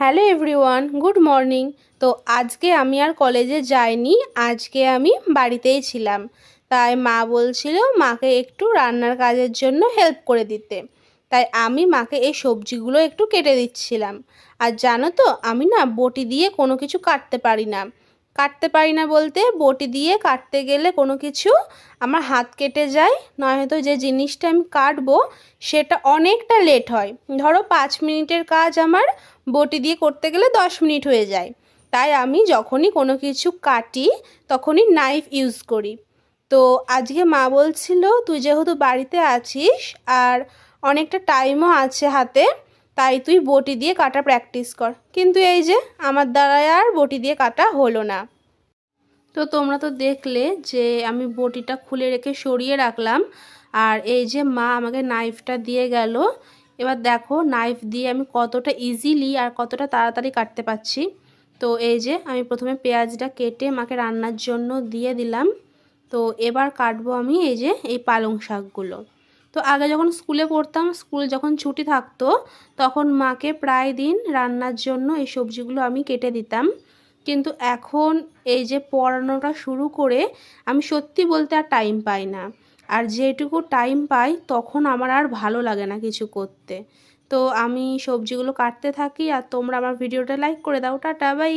Hello everyone, good morning. তো আজকে আমি আর কলেজে যাইনি, আজকে আমি বাড়িতেই ছিলাম। তাই মা বলছিল মাকে একটু রান্নার কাজের জন্য হেল্প করে দিতে। তাই আমি মাকে এই সবজিগুলো একটু কেটে দিচ্ছিলাম। আর জানো তো, আমি না বটি দিয়ে কোনো কিছু কাটতে পারি না। কাটতে পারি না বলতে, বটি দিয়ে কাটতে গেলে কোনো কিছু আমার হাত কেটে যায়। নয়তো যে জিনিসটা আমি কাটবো, সেটা অনেকটা লেট হয়। ধরো পাঁচ মিনিটের কাজ আমার, বটি দিয়ে করতে গেলে দশ মিনিট হয়ে যায়। তাই আমি যখনই কোনো কিছু কাটি, তখনই নাইফ ইউজ করি। তো আজকে মা বলছিল, তুই যেহেতু বাড়িতে আছিস, আর অনেকটা টাইমও আছে হাতে তাই তুই বটি দিয়ে কাটা প্র্যাকটিস কর। কিন্তু এই যে, আমার দ্বারাই আর বটি দিয়ে কাটা হলো না। তো তোমরা তো দেখলে যে, আমি বটিটা খুলে রেখে সরিয়ে রাখলাম। আর এই যে মা আমাকে নাইফটা দিয়ে গেল। এবার দেখো নাইফ দিয়ে আমি কতটা ইজিলি আর কতটা তাড়াতাড়ি কাটতে পারছি। তো এই যে, আমি প্রথমে পেঁয়াজটা কেটে মাকে রান্নার জন্য দিয়ে দিলাম। তো এবার কাটবো আমি এই যে, এই পালং শাকগুলো। তো আগে যখন স্কুলে পড়তাম, স্কুল যখন ছুটি থাকতো, তখন মাকে প্রায় দিন রান্নার জন্য এই সবজিগুলো আমি কেটে দিতাম। কিন্তু এখন এই যে পড়ানোটা শুরু করে আমি সত্যি বলতে আর টাইম পাই না। আর যেটুকু টাইম পাই, তখন আমার আর ভালো লাগে না কিছু করতে। তো আমি সবজিগুলো কাটতে থাকি, আর তোমরা আমার ভিডিওটা লাইক করে দাও। Tata bye